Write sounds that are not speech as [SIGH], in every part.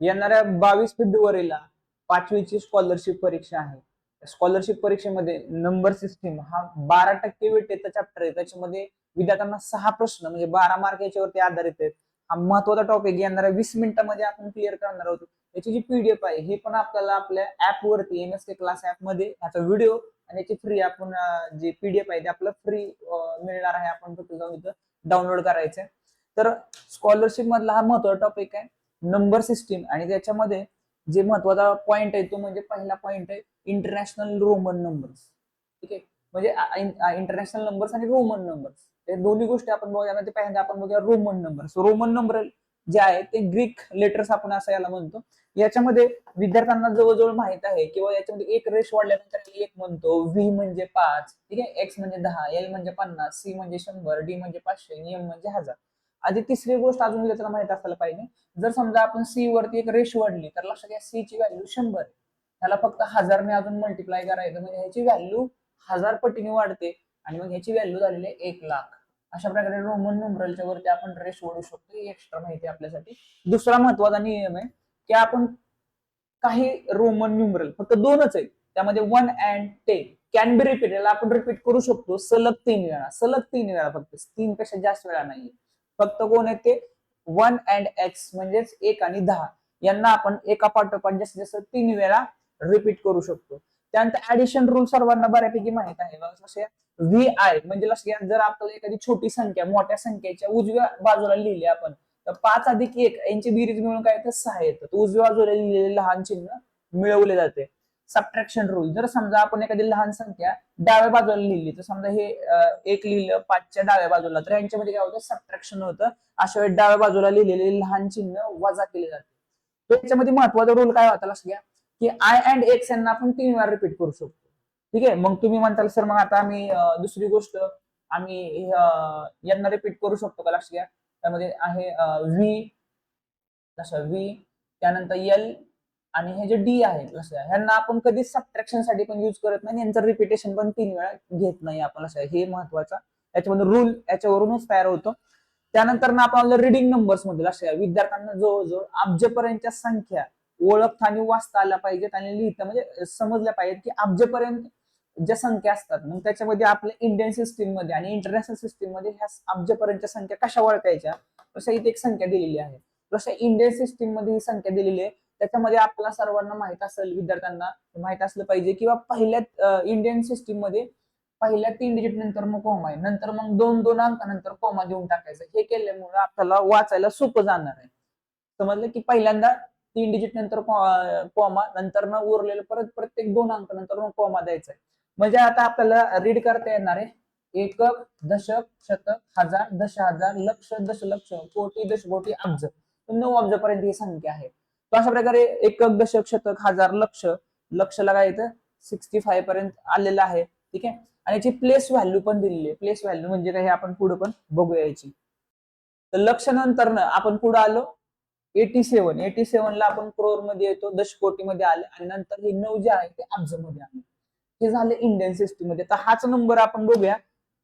येणाऱ्या बावीस फेब्रुवारीला पाचवीची स्कॉलरशिप परीक्षा आहे. स्कॉलरशिप परीक्षेमध्ये नंबर सिस्टीम हा बारा टक्के वेटेचा चॅप्टर आहे. त्याच्यामध्ये विद्यार्थ्यांना सहा प्रश्न म्हणजे बारा मार्क याच्यावरती आधारित आहेत. हा महत्त्वाचा टॉपिक येणाऱ्या वीस मिनिटांमध्ये आपण क्लिअर करणार आहोत. याची जी पीडीएफ आहे हे पण आपल्याला आपल्या ऍप वरती एम एस के क्लास ऍपमध्ये याचा व्हिडिओ आणि याची फ्री आपण जे पीडीएफ आहे ते आपल्याला फ्री मिळणार आहे. आपण फक्त जाऊन इथं डाउनलोड करायचं तर स्कॉलरशिप मधला हा महत्त्वाचा टॉपिक आहे. नंबर सिस्टीम आणि त्याच्यामध्ये जे महत्त्वाचा पॉइंट आहे तो म्हणजे पहिला पॉइंट आहे इंटरनॅशनल रोमन नंबर्स ठीक आहे? म्हणजे इंटरनॅशनल नंबर्स आणि रोमन नंबर्स हे दोन्ही गोष्टी आपण बघूया. पहिल्यांदा आपण बघूया रोमन नंबर्स रोमन नंबर जे आहे ते ग्रीक लेटर्स आपण असं याला म्हणतो. याच्यामध्ये विद्यार्थ्यांना जवळजवळ माहीत आहे किंवा याच्यामध्ये एक रेश वाढल्यानंतर एक म्हणतो. व्ही म्हणजे पाच. ठीक आहे? एक्स म्हणजे दहा. एल म्हणजे पन्नास. सी म्हणजे शंभर. डी म्हणजे पाचशे. नियम म्हणजे हजार. आधी तिसरी गोष्ट अजून विद्यार्थ्यांना माहीत असायला पाहिजे. जर समजा आपण सी वरती एक रेश वाढली तर लक्षात घ्या सी ची व्हॅल्यू शंभर. त्याला फक्त हजारने अजून मल्टिप्लाय करायचं. म्हणजे ह्याची व्हॅल्यू हजार पटीने वाढते आणि मग ह्याची व्हॅल्यू झालेली आहे एक लाख. अशा प्रकारे रोमन न्युमरलच्या वरती आपण रेश ओढू शकतो. ही एक्स्ट्रा माहिती आपल्यासाठी. दुसरा महत्त्वाचा नियम आहे की आपण काही रोमन न्युमरल फक्त दोनच आहेत. त्यामध्ये one and ten can be repeat याला आपण रिपीट करू शकतो. सलग तीन वेळा. सलग तीन वेळा फक्त. तीन पेक्षा जास्त वेळा नाही फक्त कोण आहेत ते? वन अँड एक्स म्हणजेच एक आणि दहा. यांना आपण एका पाठोपाठ जास्तीत जास्त तीन वेळा रिपीट करू शकतो. त्यानंतर ऍडिशन रूल सर्वांना बऱ्यापैकी माहीत आहे. व्ही आय म्हणजे लक्षात घ्या, जर आपल्याला एखादी छोटी संख्या मोठ्या संख्येच्या उजव्या बाजूला लिहिली आपण तर पाच अधिक एक यांची बिरीज मिळून काय तर सहा येतं. तर उजव्या बाजूला लिहिलेले लहान चिन्ह मिळवले जाते. सबट्रॅक्शन रूल जर समजा आपण एखादी लहान संख्या डाव्या बाजूला लिहिली तर समजा हे एक लिहिलं पाचच्या डाव्या बाजूला तर यांच्यामध्ये काय होतं? सबट्रॅक्शन होतं. अशा वेळी डाव्या बाजूला लिहिलेले लहान चिन्ह वजा केले जाते. त्याच्यामध्ये महत्त्वाचा रूल काय होता? लक्ष घ्या. की आय अँड एक्स यांना आपण तीन वेळा रिपीट करू शकतो. ठीक आहे? मग तुम्ही म्हणताल सर मग आता आम्ही दुसरी गोष्ट आम्ही यांना रिपीट करू शकतो का? लक्ष घ्या. त्यामध्ये आहे व्ही लक्षात व्ही त्यानंतर एल आणि हे जे डी आहे ह्यांना आपण कधीच सबट्रॅक्शनसाठी पण युज करत नाही यांचं रिपिटेशन पण तीन वेळा घेत नाही आपण असं हे महत्त्वाचा. याच्यामध्ये रूल याच्यावरूनच तयार होतो. त्यानंतर ना आपण रिडिंग नंबर्समध्ये लक्षात विद्यार्थ्यांना जवळजवळ अब्जपर्यंतच्या संख्या ओळखता आणि वाचता आल्या पाहिजेत आणि लिहिता म्हणजे समजल्या पाहिजेत की अब्जपर्यंत ज्या संख्या असतात मग त्याच्यामध्ये आपल्या इंडियन सिस्टीममध्ये आणि इंटरनॅशनल सिस्टीममध्ये ह्या अब्जपर्यंतच्या संख्या कशा ओळखायच्या तशा इथे एक संख्या दिलेली आहे. तशा इंडियन सिस्टीममध्ये ही संख्या दिलेली आहे त्याच्यामध्ये आपल्याला सर्वांना माहीत असेल विद्यार्थ्यांना माहीत असलं पाहिजे किंवा पहिल्या इंडियन सिस्टीममध्ये पहिल्या तीन डिजिट नंतर मग कॉमा आहे. नंतर मग दोन दोन अंकानंतर कॉमा देऊन टाकायचं. हे केल्यामुळे आपल्याला वाचायला सोपं जाणार आहे. समजलं की पहिल्यांदा तीन डिजिट नंतर कॉमा नंतर न उरलेलं परत प्रत्येक दोन अंक नंतर कॉमा द्यायचा आहे. म्हणजे आता आपल्याला रीड करता येणार आहे. एकक दशक शतक हजार दश हजार लक्ष दशलक्ष कोटी दशकोटी अब्ज. नऊ अब्ज पर्यंत ही संख्या आहे. तर अशा प्रकारे एकक दशक शतक हजार लक्ष लक्षला काय येतं? सिक्स्टी फाय पर्यंत आलेलं आहे. ठीक आहे? आणि याची प्लेस व्हॅल्यू पण दिलेली आहे. प्लेस व्हॅल्यू म्हणजे काय हे आपण पुढे पण बघूया याची. तर लक्ष नंतर आपण पुढे आलो. एटी सेव्हन एटी सेव्हन ला आपण क्रोरमध्ये येतो दशकोटी मध्ये आले. आणि नंतर हे नऊ जे आहे ते अब्जमध्ये आले. हे झाले इंडियन सिस्टीममध्ये. तर हाच नंबर आपण बघूया.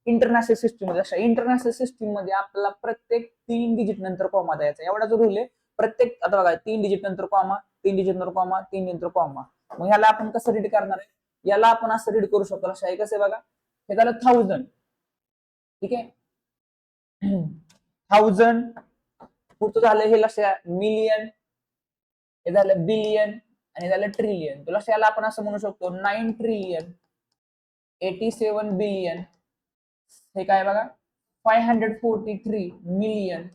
इंटरनॅशनल सिस्टीममध्ये. अशा इंटरनॅशनल सिस्टीममध्ये आपल्याला प्रत्येक तीन डिजिट नंतर कॉमा द्यायचा एवढा जो रूल आहे. प्रत्येक आता बघा तीन डिजिट नंतर कॉमा तीन डिजिट नंतर कॉमा तीन नंतर कॉमा मग ह्याला आपण कसं रीड करणार आहे? याला आपण असं रीड करू शकतो. लक्षात आहे कसं आहे बघा? हे झालं थाउजंड ठीक आहे? थाउजंड पुढचं झालं हे लक्षात मिलियन हे झालं बिलियन आणि झालं ट्रिलियन तर याला आपण असं म्हणू शकतो nine trillion eighty seven billion हे काय बघा? Five hundred forty three million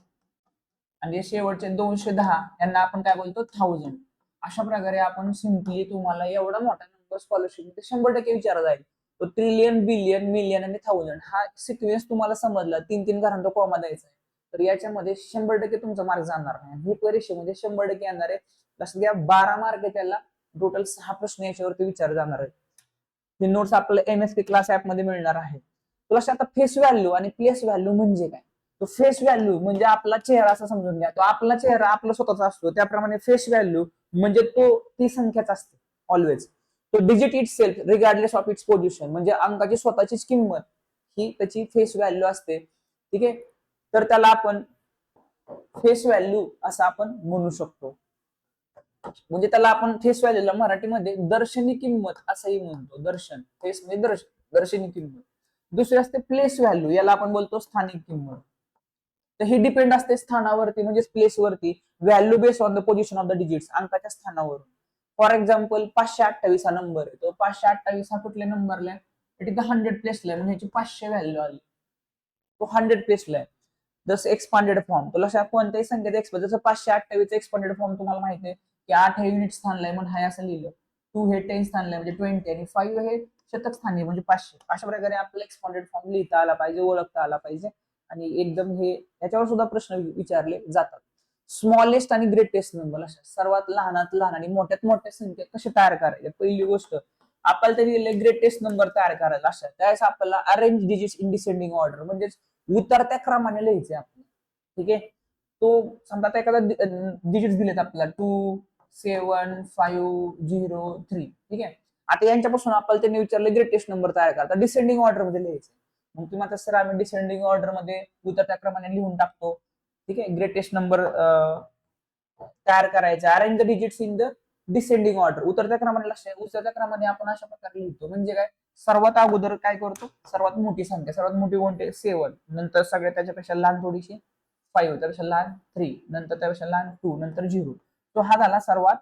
आणि शेवटचे दोनशे दहा यांना आपण काय बोलतो? थाउजंड अशा प्रकारे आपण सिम्पली तुम्हाला एवढा मोठा नंबर स्कॉलरशिपमध्ये शंभर टक्के विचारला जाईल तो ट्रिलियन बिलियन मिलियन आणि थाउजंड हा सिक्वेन्स तुम्हाला समजला तीन तीन घरांचा कॉमा द्यायचा आहे. तर याच्यामध्ये शंभर टक्के तुमचा मार्क जाणार नाही. ही परीक्षेमध्ये शंभर टक्के येणार आहे. लक्षात घ्या बारा मार्क त्याला. टोटल सहा प्रश्न याच्यावरती विचार जाणार आहेत. हे नोट्स आपल्याला एम एस के क्लास ऍपमध्ये मिळणार आहे. प्लस आता फेस व्हॅल्यू आणि प्लेस व्हॅल्यू म्हणजे काय? तो फेस व्हॅल्यू म्हणजे आपला चेहरा असा समजून घ्या. तो आपला चेहरा आपला स्वतःचा असतो. त्याप्रमाणे फेस व्हॅल्यू म्हणजे तो ती संख्याच असते ऑलवेज तो digit itself regardless of its position म्हणजे अंकाची स्वतःचीच किंमत ही त्याची फेस व्हॅल्यू असते. ठीक आहे? तर त्याला आपण फेस व्हॅल्यू असं आपण म्हणू शकतो. म्हणजे त्याला आपण फेस व्हॅल्यूला मराठीमध्ये दर्शनी किंमत असंही म्हणतो. दर्शन. फेस म्हणजे दर्श दर्शनी किंमत. दुसरी असते प्लेस व्हॅल्यू याला आपण बोलतो स्थानिक किंमत. तर हे डिपेंड असते स्थानावरती म्हणजे प्लेस वरती. Value based on the position of the digits अंकाच्या स्थानावरून. फॉर एक्झाम्पल पाचशे अठ्ठावीस हा नंबर आहे. तो पाचशे अठ्ठावीस हा कुठल्या नंबरला इज द हंड्रेड प्लेसला म्हणजे ह्याची पाचशे व्हॅल्यू आली. तो हंड्रेड प्लेसला आहे. जसं एक्सपांडेड फॉर्म तुला अशा कोणत्याही संख्येचा एक्सपांड जसं पाचशे अठ्ठावीस एक्सपांडेड फॉर्म तुम्हाला माहिती आहे की आठ हे युनिट स्थानला आहे म्हणून हाय असं लिहिलं. टू हे टेन स्थानला आहे म्हणजे ट्वेंटी आणि फाईव्ह हे शतक स्थानी म्हणजे पाचशे. अशा प्रकारे आपल्याला एक्सपांडेड फॉर्म लिहिता आला पाहिजे ओळखता आला पाहिजे. आणि एकदम हे याच्यावर सुद्धा प्रश्न विचारले जातात. स्मॉलेस्ट आणि ग्रेटेस्ट नंबर अशा सर्वात लहानात लहान आणि मोठ्यात मोठ्या संख्या कशा तयार करायच्या पहिली गोष्ट आपल्याला तरी ग्रेटेस्ट नंबर तयार करायला अशा त्यावेळेस आपल्याला arrange digit in descending order म्हणजेच उतरत्या क्रमाने लिहायचे आपण ठीक आहे? तो समजा आता एखादा डिजिट दिलेत आपल्याला two seven five zero three ठीक आहे? आता यांच्यापासून आपल्याला त्यांनी विचारलं ग्रेटेस्ट नंबर तयार करा. डिसेंडिंग ऑर्डरमध्ये लिहायचं मग तुम्ही आता सर आम्ही डिसेंडिंग ऑर्डरमध्ये उतरत्या क्रमाने लिहून टाकतो. ठीक आहे? ग्रेटेस्ट नंबर तयार करायचा. Arrange the digits in the descending order उतरत्या क्रमाने लक्ष उतरत्या क्रमाने आपण अशा प्रकारे लिहितो. म्हणजे काय? सर्वात अगोदर काय करतो? सर्वात मोठी संख्या. सर्वात मोठी कोणती? सेवन नंतर सगळ्या त्याच्यापेक्षा लहान थोडीशी फाईव्ह त्यापेक्षा लहान थ्री नंतर त्यापेक्षा लहान टू नंतर झिरो तो हा झाला सर्वात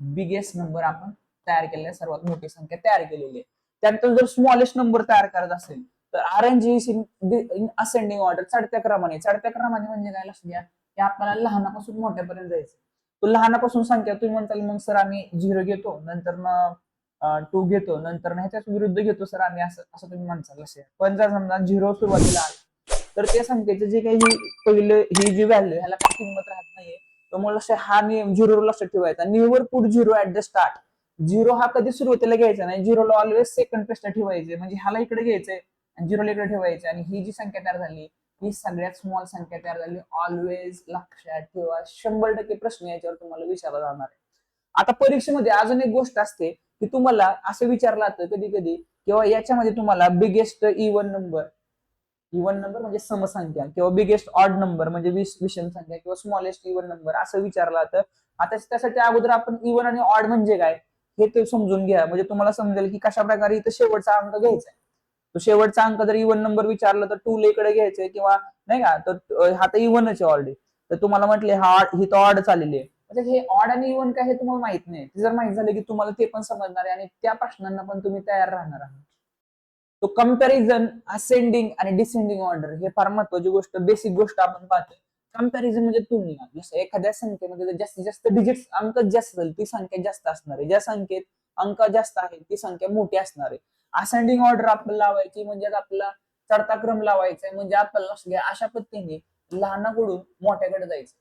बिगेस्ट नंबर आपण तयार केलेला सर्वात मोठी संख्या तयार केलेली आहे. त्यानंतर जर स्मॉलेस्ट नंबर तयार करत असेल तर अरेंज इन असेंडिंग ऑर्डर चढत्या क्रमाने. चढत्या क्रमाने म्हणजे काय लक्ष द्या की आपल्याला लहानापासून मोठ्यापर्यंत जायचं तो लहानापासून संख्या तुम्ही म्हणताल मग सर आम्ही झिरो घेतो नंतर टू घेतो नंतर ह्याच्याच विरुद्ध घेतो सर आम्ही असं असं तुम्ही म्हणताल असे पण जर समजा झिरो सुरुवातीला आला तर त्या संख्येचे जे काही ही पहिले ही जी व्हॅल्यू ह्याला काही किंमत राहत नाहीये. तर लक्ष हा नियम झिरो लक्षात ठेवायचा. Never put zero at the start zero हा कधी सुरुवातीला घ्यायचा नाही. झिरोला ऑलवेज सेकंड पेस्ट ठेवायचे. म्हणजे ह्याला इकडे घ्यायचंय. आणि झिरोला इकडे ठेवायचे. आणि ही जी संख्या तयार झाली ही सगळ्यात स्मॉल संख्या तयार झाली. ऑलवेज लक्षात ठेवा. शंभर टक्के प्रश्न याच्यावर तुम्हाला विचारला जाणार आहे. आता परीक्षेमध्ये अजून एक गोष्ट असते की तुम्हाला असं विचारलं जातं कधी कधी किंवा याच्यामध्ये तुम्हाला biggest even number even number म्हणजे समसंख्या किंवा बिगेस्ट ऑड नंबर म्हणजे विषम संख्या किंवा स्मॉलेस्ट इवन नंबर असं विचारलं जातं. आता त्यासाठी अगोदर आपण e इवन आणि ऑड म्हणजे काय हे ते समजून घ्या. म्हणजे तुम्हाला समजेल की कशा प्रकारे इथं शेवटचा अंक घ्यायचा आहे. तो शेवटचा अंक जर इवन नंबर विचारला तर टू लेकडे घ्यायचंय किंवा नाही का तर हा तर इवनच आहे ऑलरेडी तर तुम्हाला म्हटले हा ही तर ऑड चाललेली आहे. म्हणजे हे ऑड आणि इव्हन काय हे तुम्हाला माहीत नाही. ते जर माहीत झालं की तुम्हाला ते पण समजणार आहे आणि त्या प्रश्नांना पण तुम्ही तयार राहणार आहात. तो कंपॅरिझन असेंडिंग आणि डिसेंडिंग ऑर्डर हे फार महत्वाची गोष्ट बेसिक गोष्ट आपण पाहतो कंपॅरिझन म्हणजे तुलना. जसं एखाद्या संख्येमध्ये जास्तीत जास्त डिजिट्स अंक जास्त असेल ती संख्या जास्त असणार आहे. ज्या संख्येत अंक जास्त आहे ती संख्या मोठी असणार आहे. असेंडिंग ऑर्डर आपण लावायची म्हणजे आपला चढता क्रम लावायचा आहे म्हणजे आपल्याला अशा पद्धतीने लहानाकडून मोठ्याकडे जायचं.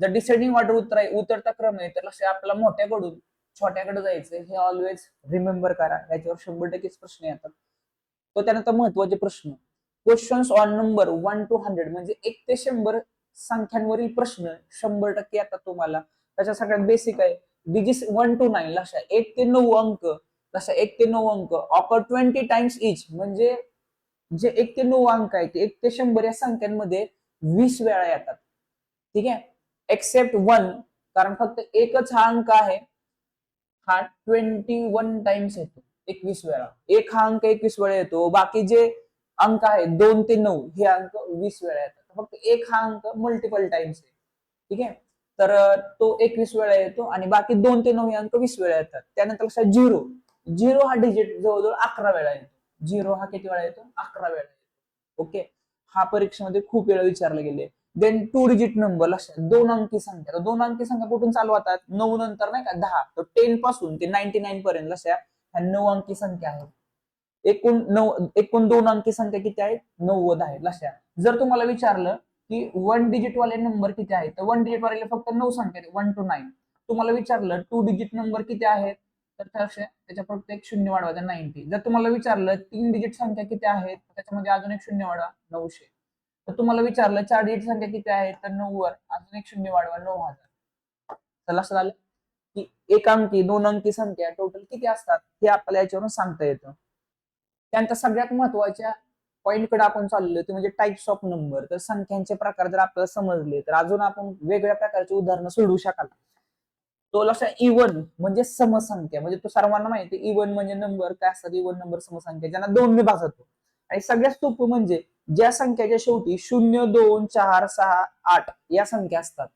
जर डिसेंडिंग ऑर्डर उतराय उतरता क्रम आहे तर लक्ष आपल्याला मोठ्याकडून छोट्याकडे जायचं हे ऑलवेज रिमेंबर करा. याच्यावर शंभर टक्केच प्रश्न येतात. तो त्यानंतर महत्त्वाचे प्रश्न. Questions on number one to hundred म्हणजे एक ते शंभर संख्यांवरील प्रश्न शंभर टक्के येतात तुम्हाला. त्याच्या सगळ्यात बेसिक आहे. डिजिट वन टू नाईन लक्षात एक ते नऊ अंक तसं एक ते नऊ अंक. ऑकर ट्वेंटी टाइम्स इच म्हणजे जे एक ते नऊ अंक आहे ते एक ते शंभर या संख्यांमध्ये वीस वेळा येतात. ठीक आहे? एक्सेप्ट वन कारण फक्त एकच हा अंक आहे. हा ट्वेंटी वन टाइम्स येतो. एकवीस वेळा. एक हा अंक एकवीस वेळा येतो. बाकी जे अंक आहेत दोन ते नऊ हे अंक वीस वेळा येतात. फक्त एक हा अंक मल्टिपल टाइम्स आहे. ठीक आहे? तर तो एकवीस वेळा येतो आणि बाकी दोन ते नऊ हे अंक वीस वेळा येतात. त्यानंतर झिरो झिरो हा डिजिट जवळजवळ अकरा वेळा येतो. झिरो हा किती वेळा येतो? अकरा वेळा येतो. ओके? हा परीक्षेमध्ये खूप वेळा विचारले गेले. देन टू डिजिट नंबर लक्षात दोन अंकी संख्या. दोन अंकी संख्या कुठून चालू होतात? नऊ नंतर नाही का दहा. तर टेन पासून ते नाईन्टी नाईन पर्यंत लक्षात ह्या नऊ अंकी संख्या आहेत. एकूण नऊ एकूण दोन अंकी संख्या किती आहेत? नव्वद आहेत. लक्षात जर तुम्हाला विचारलं की वन डिजिट वाले नंबर किती आहेत? तर वन डिजिट वाले फक्त नऊ संख्या आहेत. वन टू नाईन तुम्हाला विचारलं टू डिजिट नंबर किती आहेत? तर त्या त्याच्या फक्त एक शून्य वाढवायचा नाईन्टी जर तुम्हाला विचारलं तीन डिजिट संख्या किती आहेत त्याच्यामध्ये अजून एक शून्य वाढवा नऊशे. तर तुम्हाला विचारलं चार डिजिट संख्या किती आहेत तर नऊ वर अजून एक शून्य वाढवा नऊ हजार. तर लक्षात आलं की एक अंकी दोन अंकी संख्या टोटल किती असतात हे आपल्याला याच्यावरून सांगता येतं. त्यानंतर सगळ्यात महत्त्वाच्या पॉईंटकडे आपण चाललो ते म्हणजे टाइप्स ऑफ नंबर तर संख्यांचे प्रकार जर आपल्याला समजले तर अजून आपण वेगवेगळ्या प्रकारची उदाहरणं सोडवू शकाल. तो लक्षात इवन म्हणजे समसंख्या. म्हणजे तो सर्वांना माहिती इवन e म्हणजे नंबर काय असतात? E इवन नंबर समसंख्या ज्यांना दोन विभाग जातो आणि सगळ्यात सोपं म्हणजे ज्या संख्याच्या शेवटी शून्य दोन चार सहा आठ या संख्या असतात.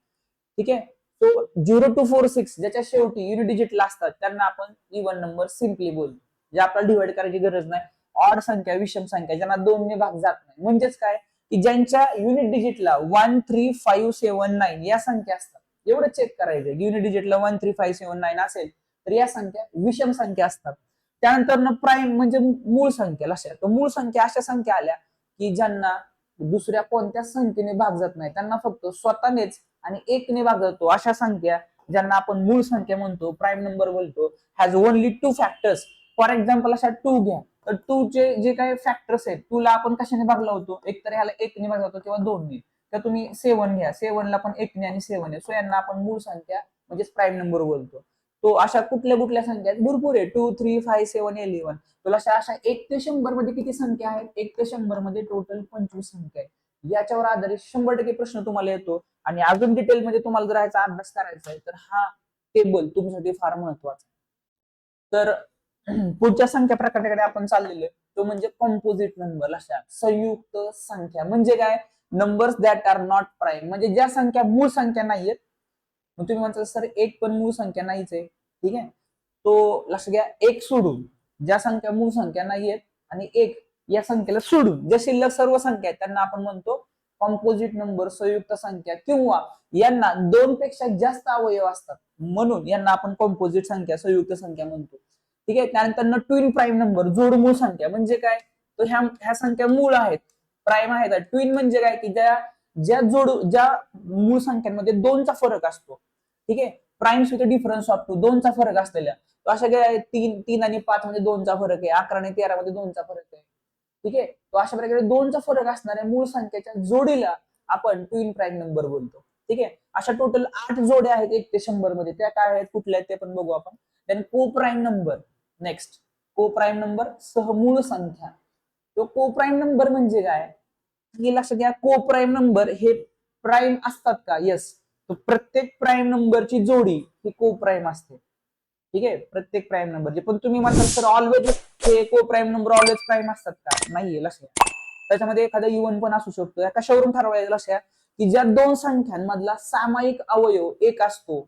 ठीक आहे? तो झिरो टू फोर सिक्स ज्याच्या शेवटी युनिट डिजिटला असतात त्यांना आपण इवन नंबर सिम्पली बोलतो जे आपल्याला डिवाइड करायची गरज नाही. ऑड संख्या विषम संख्या ज्यांना दोन भाग जात नाही. म्हणजेच काय? की ज्यांच्या unit डिजिटला one three five seven nine या संख्या असतात. एवढं चेक करायचं. Unit डिजिटला one three five seven nine असेल तर या संख्या विषम संख्या असतात. त्यानंतर प्राईम म्हणजे मूळ संख्या लक्षात तर मूळ संख्या अशा संख्या आल्या की ज्यांना दुसऱ्या कोणत्या संख्येने भाग जात नाही त्यांना फक्त स्वतःनेच आणि एकने भाग जातो. अशा संख्या ज्यांना आपण मूळ संख्या म्हणतो प्राईम नंबर बोलतो has only two factors for example अशा टू घ्या. तर टू चे जे काही फॅक्टर्स आहेत टू ला आपण कशाने भागला होतो? एक तर ह्याला एकने भागला होतो किंवा दोनने. तर तुम्ही सेवन घ्या. सेवन ला पण एकने आणि सेवन आहे. सो यांना आपण मूळ संख्या म्हणजेच प्राईम नंबर बोलतो. तो अशा कुठल्या कुठल्या संख्या आहेत? भरपूर आहे. Two three five seven eleven तुला अशा अशा एक ते शंभरमध्ये किती संख्या आहेत? एक ते शंभरमध्ये टोटल पंचवीस संख्या आहे याच्यावर आधारित शंभर टक्के प्रश्न तुम्हाला येतो. आणि अजून डिटेल मध्ये तुम्हाला जर ह्याचा अभ्यास करायचा आहे तर हा टेबल तुमच्यासाठी फार महत्त्वाचा तर [CLEARS THROAT] पुढच्या संख्या प्रकाराकडे आपण चाललेलो तो म्हणजे कॉम्पोजिट नंबर अशा संयुक्त संख्या. म्हणजे काय? Numbers that are not prime म्हणजे ज्या संख्या मूळ संख्या नाहीयेत मग तुम्ही म्हणता सर एक पण मूळ संख्या नाहीच आहे. ठीक आहे? तो लक्ष घ्या एक सोडून. ज्या संख्या मूळ संख्या नाहीयेत आणि एक या संख्येला सोडून. ज्या शिल्लक सर्व संख्या आहेत त्यांना आपण म्हणतो कॉम्पोजिट नंबर संयुक्त संख्या किंवा यांना दोन पेक्षा जास्त अवयव असतात. म्हणून यांना आपण कॉम्पोजिट संख्या संयुक्त संख्या म्हणतो. ठीक आहे? त्यानंतर ट्विन प्राईम नंबर जोड मूळ संख्या. म्हणजे काय? तर ह्या ह्या संख्या मूळ आहेत. प्राईम आहेत ट्विन म्हणजे काय? की ज्या ज्या जोड ज्या मूळ संख्यांमध्ये दोनचा फरक असतो. ठीक आहे? Primes with difference of two दोनचा फरक असलेल्या. तो अशा काय तीन तीन आणि पाच मध्ये दोनचा फरक आहे. अकरा आणि तेरा मध्ये दोनचा फरक आहे. ठीक आहे? तो अशा प्रकारे दोनचा फरक असणाऱ्या मूळ संख्येच्या जोडीला आपण ट्विन प्राईम नंबर बोलतो. ठीक आहे? अशा टोटल आठ जोड्या आहेत एक ते शंभरमध्ये. त्या काय आहेत? कुठल्या आहेत ते पण बघू आपण. Then co prime number next co prime number सहमूळ संख्या. तो को प्राईम नंबर म्हणजे काय? हे लक्षात घ्या को प्राईम नंबर हे प्राईम असतात का? येस प्रत्येक प्राईम नंबरची जोडी ही को प्राईम असते. ठीक आहे? प्रत्येक प्राईम नंबरची पण तुम्ही म्हणताल सर ऑलवेज हे को प्राईम नंबर ऑलवेज प्राईम असतात का? नाहीये लक्षात त्याच्यामध्ये एखादा इवन पण असू शकतो. या कशावरून ठरवायचं लक्षात की ज्या दोन संख्यांमधला सामायिक अवयव एक असतो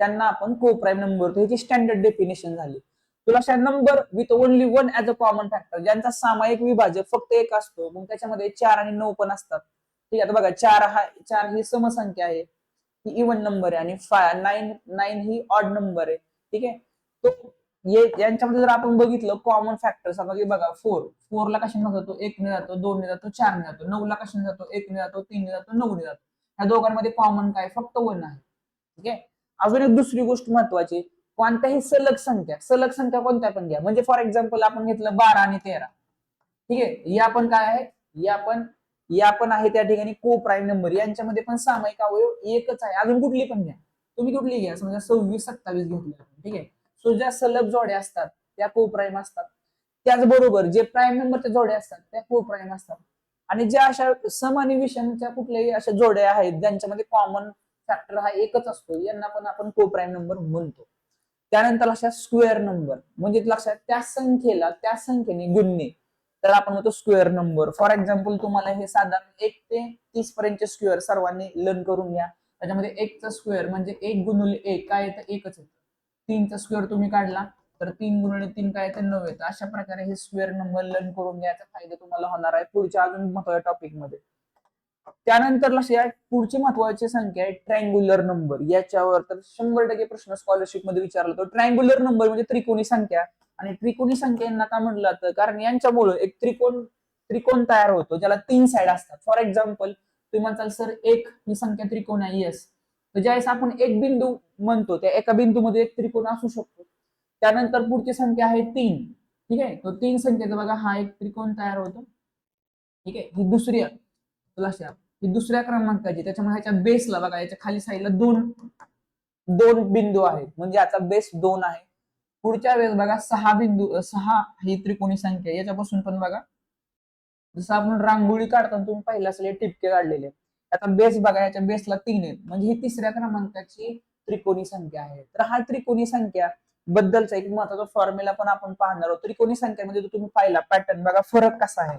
त्यांना आपण को प्राईम नंबर ह्याची स्टँडर्ड डेफिनेशन झाली. तुला अशा number with only one as a common factor ज्यांचा सामायिक विभाजक फक्त एक असतो मग त्याच्यामध्ये चार आणि नऊ पण असतात. ठीक आहे आता बघा चार हा चार ही समसंख्या आहे ही इवन नंबर आहे आणि फाय नाईन नाईन ही ऑड नंबर आहे. ठीक आहे? तो ये यांच्यामध्ये जर आपण बघितलं कॉमन फॅक्टर्स आता बघा फोर फोरला कशाने जातो? एक ने जातो दोन ने जातो चार ने जातो. नऊ ला कशाने जातो? एक ने जातो तीन ने जातो नऊ ने जातो. ह्या दोघांमध्ये कॉमन काय? फक्त वन आहे. ठीक आहे? अजून एक दुसरी गोष्ट महत्वाची कोणत्याही सलग संख्या सलग संख्या कोणत्या पण घ्या. म्हणजे फॉर एक्झाम्पल आपण घेतलं बारा आणि तेरा. ठीक आहे? या पण काय आहे? या पण या पण आहे त्या ठिकाणी को प्राईम नंबर. यांच्यामध्ये पण सामायिक अवयव एकच आहे. अजून कुठली पण घ्या. तुम्ही कुठली घ्या? समजा सव्वीस सत्तावीस घेतली आपण. ठीक आहे? सो ज्या सलग जोड्या असतात त्या को प्राईम असतात. त्याचबरोबर जे प्राईम नंबरच्या जोड्या असतात त्या को प्राईम असतात. आणि ज्या अशा सम आणि विषमच्या कुठल्याही अशा जोड्या आहेत ज्यांच्यामध्ये कॉमन फॅक्टर हा एकच असतो यांना पण आपण को प्राईम नंबर म्हणतो. त्यानंतर लक्षात स्क्वेअर नंबर म्हणजे लक्षात त्या संख्येला त्या संख्येने गुणणे. तर आपण म्हणतो स्क्वेअर नंबर फॉर एक्झाम्पल तुम्हाला हे साधारण एक ते तीस पर्यंतचे स्क्वेअर सर्वांनी लर्न करून घ्या. त्याच्यामध्ये एकचा स्क्वेअर म्हणजे एक गुणुले एक. काय येतं? एकच येतं. तीनचा स्क्वेअर तुम्ही काढला तर तीन गुणुले तीन काय येतं? नऊ येतं. अशा प्रकारे हे स्क्वेअर नंबर लर्न करून घ्यायचा फायदा तुम्हाला होणार आहे पुढच्या अजून महत्त्वाच्या टॉपिकमध्ये. त्यानंतर लक्षात पुढची महत्वाची संख्या आहे ट्रँग्युलर नंबर याच्यावर तर शंभर टक्के प्रश्न स्कॉलरशिपमध्ये विचारला तो ट्रँग्युलर नंबर म्हणजे त्रिकोणी संख्या. आणि त्रिकोणी संख्या यांना का म्हणलं जातं कारण यांच्यामुळे एक त्रिकोण त्रिकोण तयार होतो ज्याला तीन साइड असतात. फॉर एक्झाम्पल तुम्ही म्हणताल सर एक ही संख्या त्रिकोण आहे. येस तर ज्यावेळेस आपण एक बिंदू म्हणतो त्या एका बिंदूमध्ये एक त्रिकोण असू शकतो. त्यानंतर पुढची संख्या आहे तीन. ठीक आहे? तो तीन संख्येचा बघा हा एक त्रिकोण तयार होतो. ठीक आहे? ही दुसरी लक्षात ही दुसऱ्या क्रमांकाची त्याच्यामुळे ह्याच्या बेसला बघा याच्या खाली साईडला दोन दोन बिंदू आहेत. म्हणजे याचा बेस दोन आहे. पुढच्या वेळेस बघा सहा बिंदू सहा ही त्रिकोणी संख्या याच्यापासून पण बघा जसं आपण रांगोळी काढताना तुम्ही पाहिलं असेल टिपके काढलेले आता बेस बघा याच्या बेसला तीन आहेत. म्हणजे ही तिसऱ्या क्रमांकाची त्रिकोणी संख्या आहे. तर हा त्रिकोणी संख्या बद्दलचा एक महत्त्वाचा फॉर्म्युला पण आपण पाहणार आहोत. त्रिकोणी संख्या म्हणजे तुम्ही पाहिला पॅटर्न बघा फरक कसा आहे.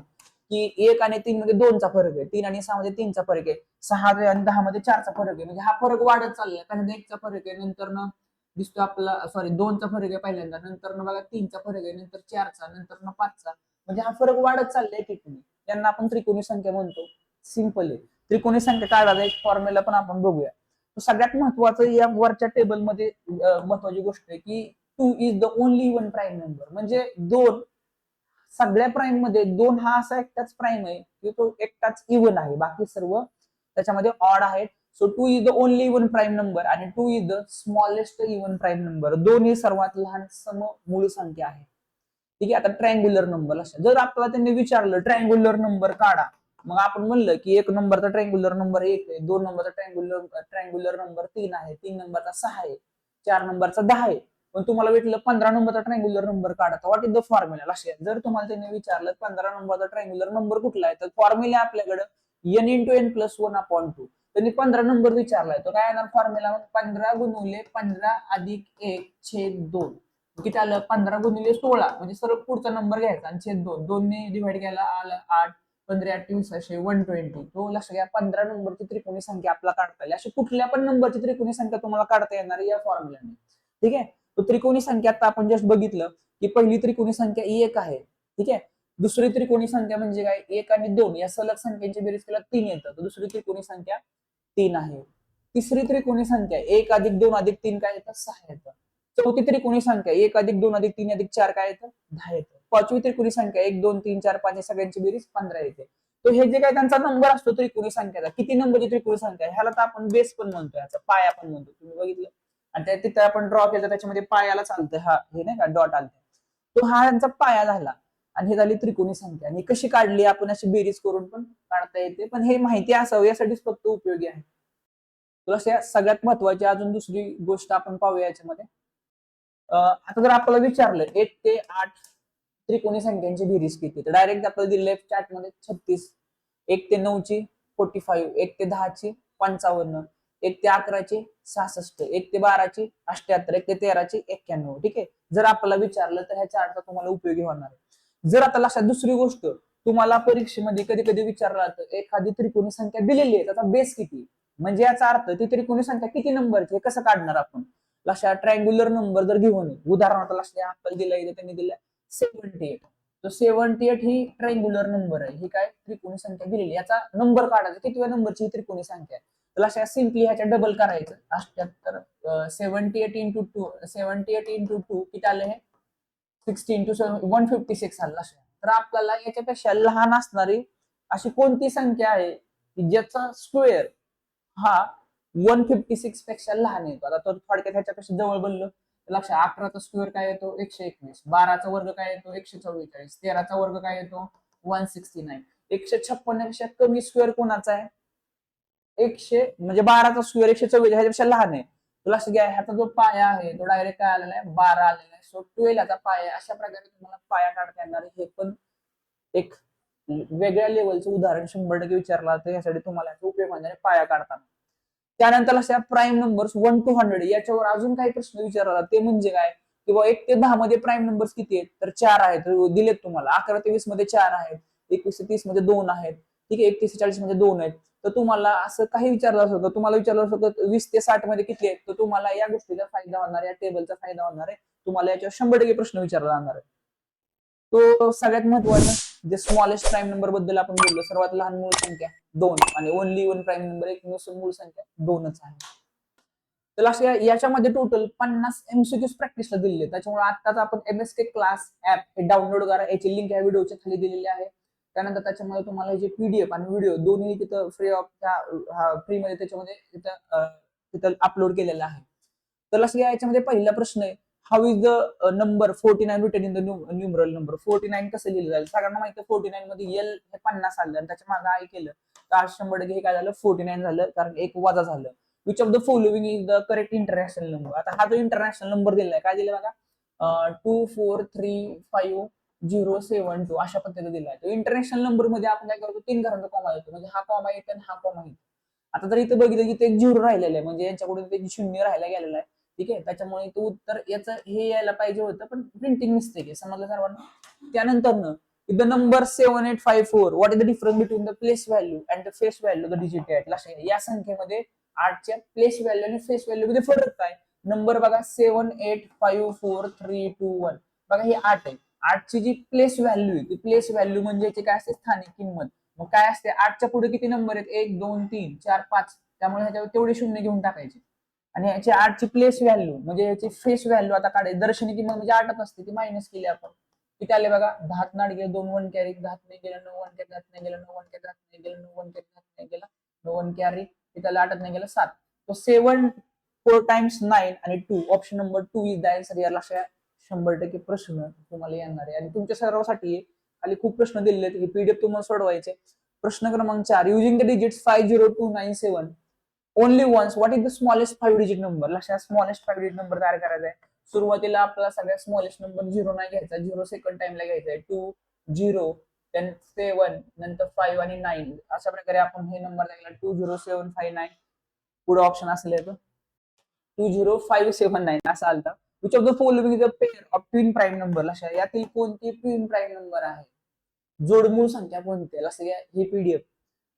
की एक आणि तीन मध्ये दोनचा फरक आहे. तीन आणि सहा मध्ये तीनचा फरक आहे. सहा आणि दहा मध्ये चारचा फरक आहे. म्हणजे हा फरक वाढत चाललाय. कारण एकचा फरक आहे. नंतर न दिसतो आपला सॉरी दोनचा फरक आहे पहिल्यांदा. नंतर न बघा तीनचा फरक आहे. नंतर चारचा नंतर न पाचचा. म्हणजे हा फरक वाढत चाललाय ठिकाणी त्यांना आपण त्रिकोणी संख्या म्हणतो. सिंपल आहे. त्रिकोणी संख्या काय एक फॉर्म्युला पण आपण बघूया. सगळ्यात महत्वाचं या वरच्या टेबलमध्ये महत्वाची गोष्ट आहे की two is the only one prime number म्हणजे दोन सगळ्या प्राईममध्ये दोन हा असा एकटाच प्राईम आहे की तो एकटाच इवन आहे. बाकी सर्व त्याच्यामध्ये ऑड आहेत. So two is the only even prime number आणि two is the smallest even prime number दोन ही सर्वात लहान सम मूळ संख्या आहे. ठीक आहे? आता ट्रँग्युलर नंबर लक्षात जर आपल्याला त्यांनी विचारलं ट्रँग्युलर नंबर काढा. मग आपण म्हणलं की एक नंबरचा ट्रँग्युलर नंबर एक आहे दोन नंबरचा ट्रँग्युलर ट्रँग्युलर नंबर तीन आहे तीन नंबरचा सहा आहे चार नंबरचा दहा आहे. पण तुम्हाला भेटलं पंधरा नंबरचा ट्रँग्युलर नंबर काढा. व्हॉट इज द फॉर्म्युला लक्षात जर तुम्हाला त्यांनी विचारलं पंधरा नंबरचा ट्रँग्युलर नंबर कुठला आहे तर फॉर्म्युला आपल्याकडे n into n plus one upon two त्यांनी पंधरा नंबर विचारलाय. तो काय येणार फॉर्म्युला पंधरा गुणुले पंधरा अधिक एक छेद दोन. किती आलं? पंधरा गुणिले सोळा. म्हणजे सर्व पुढचा नंबर घ्यायचा आणि छेद दोन. दोनने डिवाइड केला आलं आठ. पंधरा अठ्ठावीसशे वन ट्वेंटी तो लक्ष घ्या पंधरा नंबरची त्रिकोणी संख्या आपला काढता येईल अशी कुठल्या पण नंबरची त्रिकोणी संख्या तुम्हाला काढता येणार या फॉर्म्युलाने ठीक आहे? तो त्रिकोणी संख्या आता आपण जस्ट बघितलं की पहिली त्रिकोणी संख्या ही एक आहे. ठीक आहे? दुसरी त्रिकोणी संख्या म्हणजे काय? एक आणि दोन. या सलग संख्यांची बेरीज केला तीन येतं. तर दुसरी त्रिकोणी संख्या तीन आहे. तिसरी त्रिकोणी संख्या एक अधिक दोन अधिक तीन काय येतं? सहा येतं. चौथी त्रिकोणी संख्या एक अधिक दोन अधिक तीन अधिक चार काय येतं? दहा येतं. पाचवी त्रिकोणी संख्या एक दोन तीन चार पाच या सगळ्यांची बेरीज पंधरा येते. तो हे जे काय त्यांचा नंबर असतो त्रिकोणी संख्याचा किती नंबरची त्रिकोणी संख्या आहे? ह्याला तर आपण बेस पण म्हणतो याचा पाया पण म्हणतो तुम्ही बघितलं? आणि त्या तिथं आपण ड्रॉ केलं त्याच्यामध्ये पायाला चालतं हा हे नाही का डॉट आलते. तो हा यांचा पाया झाला. आणि हे झाली त्रिकोणी संख्या. आणि कशी काढली आपण अशी बेरीज करून पण काढता येते. पण हे माहिती असावं यासाठीच फक्त उपयोगी आहे. तुला सगळ्यात महत्वाची अजून दुसरी गोष्ट आपण पाहूया याच्यामध्ये. आता जर आपल्याला विचारलं एक ते आठ त्रिकोणी संख्यांची बेरीज किती? तर डायरेक्ट आपल्याला दिले चार्टमध्ये छत्तीस. एक ते नऊची फोर्टी फाईव्ह एक ते दहाची पंचावन्न. एक ते अकराचे सहासष्ट एक ते बाराचे अष्ट्याहत्तर एक ते तेराचे एक्क्याण्णव. ठीक आहे? जर आपल्याला विचारलं तर ह्या चार्टचा तुम्हाला उपयोगी होणार आहे. जर आता लक्षात दुसरी गोष्ट तुम्हाला परीक्षेमध्ये कधी कधी विचारलं जातं एखादी त्रिकोणी संख्या दिलेली आहे त्याचा बेस किती? म्हणजे याचा अर्थ ती त्रिकोणी संख्या किती नंबरची हे कसं काढणार आपण? लक्षात ट्रायंग्युलर नंबर जर घेऊन उदाहरणार्थ लक्षात आपल्याला दिला इथे त्यांनी दिलाय सेव्हन्टी एट तर सेव्हन्टी एट ही ट्रायंग्युलर नंबर आहे. ही काय? त्रिकोणी संख्या दिलेली याचा नंबर काढायचा किती नंबरची ही त्रिकोणी संख्या आहे? तर लक्षात सिम्पली ह्याच्या डबल करायचं. अठ्याहत्तर seventy eight into two seventy eight into two किती आलं हे? Sixty into one fifty six आलं लक्षात तर आपल्याला याच्यापेक्षा लहान असणारी अशी कोणती संख्या आहे? की ज्याचा स्क्वेअर हा वन फिफ्टी सिक्सपेक्षा लहान येतो. आता तो थोडक्यात ह्याच्यापेक्षा जवळ बनलो लक्षात अकराचा स्क्वेअर काय येतो? एकशे एकवीस. बाराचा वर्ग काय येतो? एकशे चव्वेचाळीस. तेराचा वर्ग काय येतो? वन सिक्स्टी नाईन एकशे छप्पन्नपेक्षा कमी स्क्वेअर कोणाचा आहे? एकशे म्हणजे बाराचा स्क्वेअर एकशे चव्वेचाळीस ह्याच्यापेक्षा लहान आहे. लक्ष घ्या ह्याचा जो पाया आहे तो डायरेक्ट काय आलेला आहे? बारा आलेला आहे. सो ट्वेल्व पाया अशा प्रकारे तुम्हाला पाया काढता येणार हे पण एक वेगळ्या लेवलचं उदाहरण शंभर टक्के विचारला तर यासाठी तुम्हाला याचा उपयोग म्हणजे पाया काढताना. त्यानंतर अशा prime numbers one to hundred याच्यावर अजून काही प्रश्न विचारला ते म्हणजे काय? किंवा एक ते दहा मध्ये प्राईम नंबर्स किती आहेत? तर चार आहेत. दिलेत तुम्हाला. अकरा ते वीसमध्ये चार आहेत. एकवीस ते तीसमध्ये दोन आहेत. ठीक आहे? एकतीस ते चाळीसमध्ये दोन आहेत. तर तुम्हाला असं काही विचारलं असतं तुम्हाला विचारलं असतं वीस ते साठमध्ये किती आहेत तर तुम्हाला या गोष्टीचा फायदा होणार या टेबलचा फायदा होणार आहे. तुम्हाला याच्यावर शंभर टक्के प्रश्न विचारला जाणार आहे. तो सगळ्यात महत्त्वाचा जे स्मॉलेस्ट प्राईम नंबरबद्दल आपण बोललो सर्वात लहान मूळ संख्या दोन आणि ओनली वन प्राईम नंबर एक मूळ संख्या दोनच आहे. तर अशा याच्यामध्ये टोटल पन्नास एमसीक्यूज प्रॅक्टिसला दिलेले त्याच्यामुळे आताच आपण M S K class app हे डाउनलोड करा. याची लिंक या व्हिडिओच्या खाली दिलेली आहे. त्यानंतर त्याच्यामध्ये तुम्हाला जे पीडीएफ आणि व्हिडिओ दोन्ही तिथं फ्री ऑफ फ्री मध्ये त्याच्यामध्ये तिथं तिथं अपलोड केलेलं आहे. तर लक्ष याच्यामध्ये पहिला प्रश्न आहे how is the number forty nine written in the numeral number forty nine कसं लिहिलं जाईल? सगळ्यांना माहिती आहे फोर्टी नाईन मध्ये एल हे पन्नास आलं आणि त्याच्यामागे आय केलं. तर शंभर हे काय झालं? फोर्टी नाईन झालं कारण एक वजा झालं. Which of the following is the correct international number आता हा जो इंटरनॅशनल नंबर दिलाय काय दिलाय बघा? Two four three five zero seven two अशा पद्धतीने दिलाय तो इंटरनॅशनल नंबरमध्ये आपण काय करतो तीन घरांचा कॉमा येतो. म्हणजे हा कॉमा येतो आणि हा कॉमा येतो. आता जर इथं बघितलं की ते झिरो राहिलेलं आहे म्हणजे यांच्याकडून ते शून्य राहायला गेलेला आहे. ठीक आहे? त्याच्यामुळे तो उत्तर याचं हे यायला पाहिजे होतं पण प्रिंटिंग मिस्टेक आहे. समजलं सर्वांना? त्यानंतर the number seven eight five four what is the difference between the place value and the face value the digit eight लक्षात या संख्येमध्ये आठच्या प्लेस व्हॅल्यू आणि फेस व्हॅल्यू मध्ये फरक काय? नंबर बघा seven eight five four three two one बघा हे आठ आहे. आठची जी प्लेस व्हॅल्यू आहे ती प्लेस व्हॅल्यू म्हणजे याची काय असते? स्थानिक किंमत. मग काय असते? आठच्या पुढे किती नंबर आहेत? एक दोन तीन चार पाच. त्यामुळे ह्याच्यावर तेवढे शून्य घेऊन टाकायचे. आणि याची आठची प्लेस व्हॅल्यू म्हणजे याची फेस व्हॅल्यू आता काढायची. दर्शनी किंमत म्हणजे आठच असते ती मायनस केली आपण. किती आले बघा? दहात नाट गेले दोन वन कॅरी. दहात नाही गेलं नऊ वन कॅरी. दहात नाही गेलं नऊ वन कॅरी. दहात नाही गेलं नऊ वन कॅरी. दहात नाही गेलं नऊ वन कॅरी. तिथं आठत नाही गेलं सात. तो सेवन फोर टाइम्स नाईन आणि two option number two is the answer या लक्षात. शंभर टक्के प्रश्न तुम्हाला येणार आहे. आणि तुमच्या सर्वांसाठी खाली खूप प्रश्न दिलेले आहेत हे पीडीएफ तुम्हाला सोडवायचे प्रश्न क्रमांक चार using the digit five zero two nine seven only once what is the smallest five digit number लक्षात स्मॉलेस्ट फाईव्ह डिजिट नंबर तयार करायचा आहे. सुरुवातीला आपल्याला सगळ्यात स्मॉलेस्ट नंबर झिरो नाही घ्यायचा झिरो सेकंड टाइमला घ्यायचा आहे. टू झिरो देन सेवन नंतर फाईव्ह आणि नाईन अशा प्रकारे आपण हे नंबर लागला. Two zero seven five nine पुढे ऑप्शन असले तर two zero five seven nine असं आलता. Which of the following is a pair of twin prime number लक्षात यातील कोणती ट्विन प्राईम नंबर आहे? जोडमूळ संख्या कोणती असं लक्षात घ्या ही पीडीएफ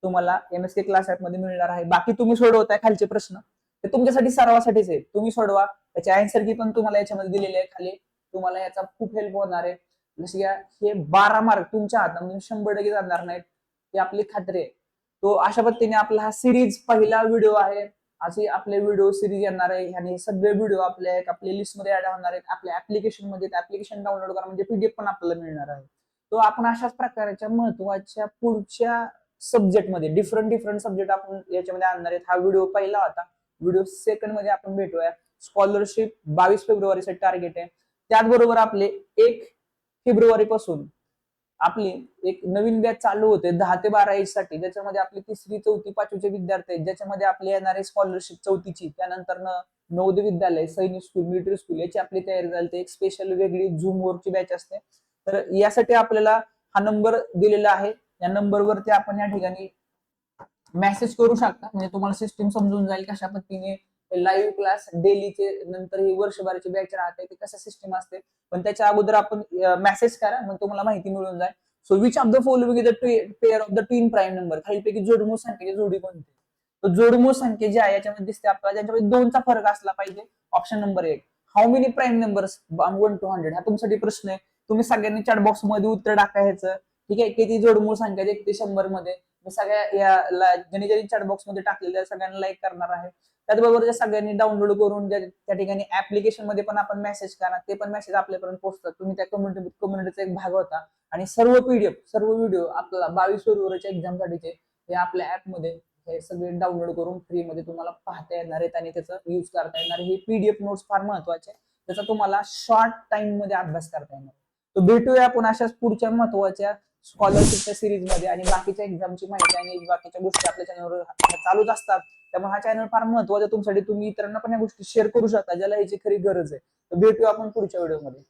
तुम्हाला एम एस के क्लास ऍपमध्ये मिळणार आहे. बाकी तुम्ही सोडवताय खालचे प्रश्न. ते तुमच्यासाठी सर्वासाठीच आहे. तुम्ही सोडवा. त्याचे आन्सर की पण तुम्हाला याच्यामध्ये दिलेले आहे खाली. तुम्हाला याचा खूप हेल्प होणार आहे. जसे घ्या हे बारा मार्क तुमच्या हातामध्ये शंभर टक्के जाणार नाहीत. ही आपली खात्री आहे. तो अशा पद्धतीने आपला हा सिरीज पहिला व्हिडिओ आहे. असे आपले व्हिडिओ सिरीज येणार आहे. आणि सगळे व्हिडिओ आपल्या एक आपल्या लिस्टमध्ये ऍड होणार आहेत. आपल्या ऍप्लिकेशनमध्ये ऍप्लिकेशन डाउनलोड करा म्हणजे पीडीएफ पण आपल्याला मिळणार आहे. तो आपण अशाच प्रकारच्या महत्त्वाच्या पुढच्या सब्जेक्टमध्ये डिफरंट डिफरंट सब्जेक्ट आपण याच्यामध्ये आणणार आहेत. हा व्हिडिओ पहिला होता. व्हिडिओ सेकंडमध्ये आपण भेटूया. स्कॉलरशिप बावीस फेब्रुवारीसाठी टार्गेट आहे. त्याचबरोबर आपले एक फेब्रुवारी पासून आपली एक नवीन बॅच चालू होते दहा ते बारा एजसाठी. ज्याच्यामध्ये आपली तिसरी चौथी पाचवीचे विद्यार्थी आहेत. ज्याच्यामध्ये आपले येणारे स्कॉलरशिप चौथीची. त्यानंतर नवोदय विद्यालय सैनिक स्कूल मिलिटरी स्कूल याची आपली तयारी झाली एक स्पेशल वेगळी झूम वरची बॅच असते. तर यासाठी आपल्याला हा नंबर दिलेला आहे. या नंबरवरती आपण या ठिकाणी मेसेज करू शकता. म्हणजे तुम्हाला सिस्टीम समजून जाईल कशा पद्धतीने लाईव्ह क्लास डेलीचे नंतर हे वर्षभराचे बॅच राहते ते कसं सिस्टम असते. पण त्याच्या अगोदर आपण मेसेज करा मग तुम्हाला माहिती मिळून जाईल. So which of the following is the pair of the twin prime number खालीपैकी जोडमूळ संख्येची जोडी कोणती? तर जोडमूळ संख्या जी आहे याच्यामध्ये दिसते आपल्याला ज्यांच्यामध्ये दोनचा फरक असला पाहिजे ऑप्शन नंबर एक. How many prime numbers one to hundred हा तुमच्यासाठी प्रश्न आहे. तुम्ही सगळ्यांनी चॅट बॉक्समध्ये उत्तर टाकायचं ठीक आहे? किती जोडमूळ संख्या आहे एक ते शंभरमध्ये सगळ्या या ज्यांनी ज्यांनी चॅट बॉक्समध्ये टाकलेल्या सगळ्यांना लाईक करणार आहे. त्याचबरोबर ज्या सगळ्यांनी डाउनलोड करून त्या ठिकाणी ऍप्लिकेशनमध्ये पण आपण मेसेज करा ते पण मेसेज आपल्यापर्यंत पोहोचतात. तुम्ही त्या कम्युनिटी कम्युनिटीचा एक भाग होता. आणि सर्व पीडीएफ सर्व व्हिडिओ आपल्याला बावीस फेब्रुवारीच्या एक्झाम साठीचे हे आपल्या ऍपमध्ये हे सगळे डाउनलोड करून फ्री मध्ये तुम्हाला पाहता येणार आहेत आणि त्याचा युज करता येणार हे पीडीएफ नोट्स फार महत्त्वाचे त्याचा तुम्हाला शॉर्ट टाइममध्ये अभ्यास करता येणार. तर भेटूया आपण अशाच पुढच्या महत्त्वाच्या स्कॉलरशिपच्या सिरीजमध्ये आणि बाकीच्या एक्झामची माहिती आणि बाकीच्या गोष्टी आपल्या चॅनलवर चालूच असतात. त्यामुळे हा चॅनल फार महत्त्वाचा तुमच्यासाठी तुम्ही इतरांना पण या गोष्टी शेअर करू शकता ज्याला याची खरी गरज आहे. तर भेटूया आपण पुढच्या व्हिडिओमध्ये